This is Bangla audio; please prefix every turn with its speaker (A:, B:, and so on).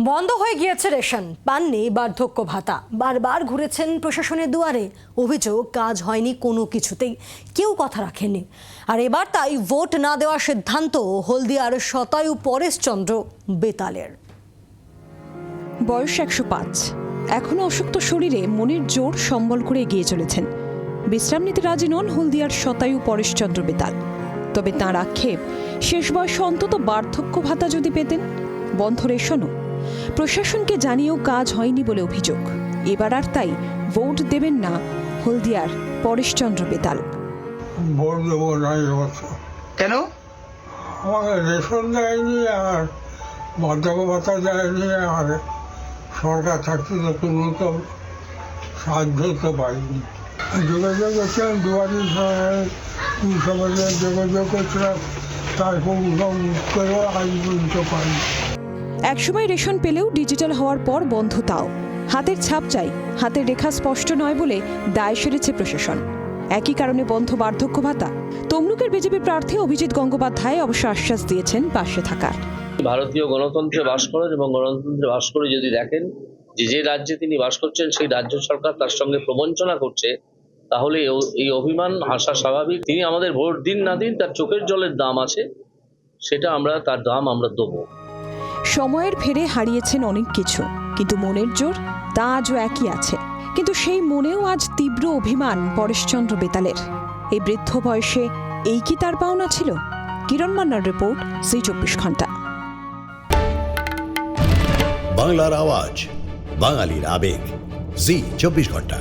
A: বন্ধ হয়ে গিয়েছে রেশন। পাননি বার্ধক্য ভাতা। বারবার ঘুরেছেন প্রশাসনের দুয়ারে। অভিযোগ, কাজ হয়নি কোনো কিছুতেই। কেউ কথা রাখেনি আর এবার তাই ভোট না দেওয়ার সিদ্ধান্ত হলদিয়ার শতায়ু পরেশচন্দ্র বেতালের।
B: বয়স একশো পাঁচ। এখনও অসুক্ত শরীরে মনের জোর সম্বল করে এগিয়ে চলেছেন। বিশ্রাম নিতে রাজি নন হলদিয়ার শতায়ু পরেশচন্দ্র বেতাল। তবে তাঁর আক্ষেপ, শেষ বয়সে অন্তত বার্ধক্য ভাতা যদি পেতেন, বন্ধ রেশনও প্রশাসনকে জানিয়েও কাজ হয়নি বলে অভিযোগ। এবার আর তাই ভোট দেবেন না হলদিয়ার পরেশচন্দ্র বেতাল।
C: ভোট দেবো না
D: কেন?
C: আমাকে রেশন দেয়নি আর বার্ধক্য ভাতা দেয়নি আর সরকার থাকতে তো কোনো তো সাহায্য তো পাইনি। যোগাযোগ করছিলাম দুয়ারি সমাজে যোগাযোগ করছিলাম তারপর করেও আজ পর্যন্ত পাইনি।
B: একসময় রেশন পেলেও ডিজিটাল হওয়ার পর বন্ধ তাও। হাতের ছাপ চাই, হাতের রেখা স্পষ্ট নয় বলে দায় সেরেছে প্রশাসন। একই কারণে বন্ধ বার্ধক্য ভাতা। তমলুকের বিজেপি প্রার্থী অভিজিৎ গঙ্গোপাধ্যায় অবশ্য আশ্বাস দিয়েছেন পাশে থাকার।
E: ভারতীয় গণতন্ত্রে বাস করেন এবং গণতন্ত্রে বাস করে যদি দেখেন, যে যে রাজ্যে তিনি বাস করছেন, সেই রাজ্য সরকার তার সঙ্গে প্রবঞ্চনা করছে, তাহলে এই অভিমান আসা স্বাভাবিক। তিনি আমাদের ভোট দিন না দিন তার চোখের জলের দাম আছে, সেটা আমরা, তার দাম আমরা দেবো।
B: সময়ের ফেরে হারিয়েছেন অনেক কিছু, কিন্তু মনের জোর তা আজও একই আছে। কিন্তু সেই মনেও আজ তীব্র অভিমান পরেশচন্দ্র বেতালের। এই বৃদ্ধ বয়সে এই কি তার পাওনা ছিল? কিরণ মান্নার রিপোর্ট জি চব্বিশ ঘণ্টা।
F: বাংলার আওয়াজ, বাঙালির আবেগ, জি চব্বিশ ঘণ্টা।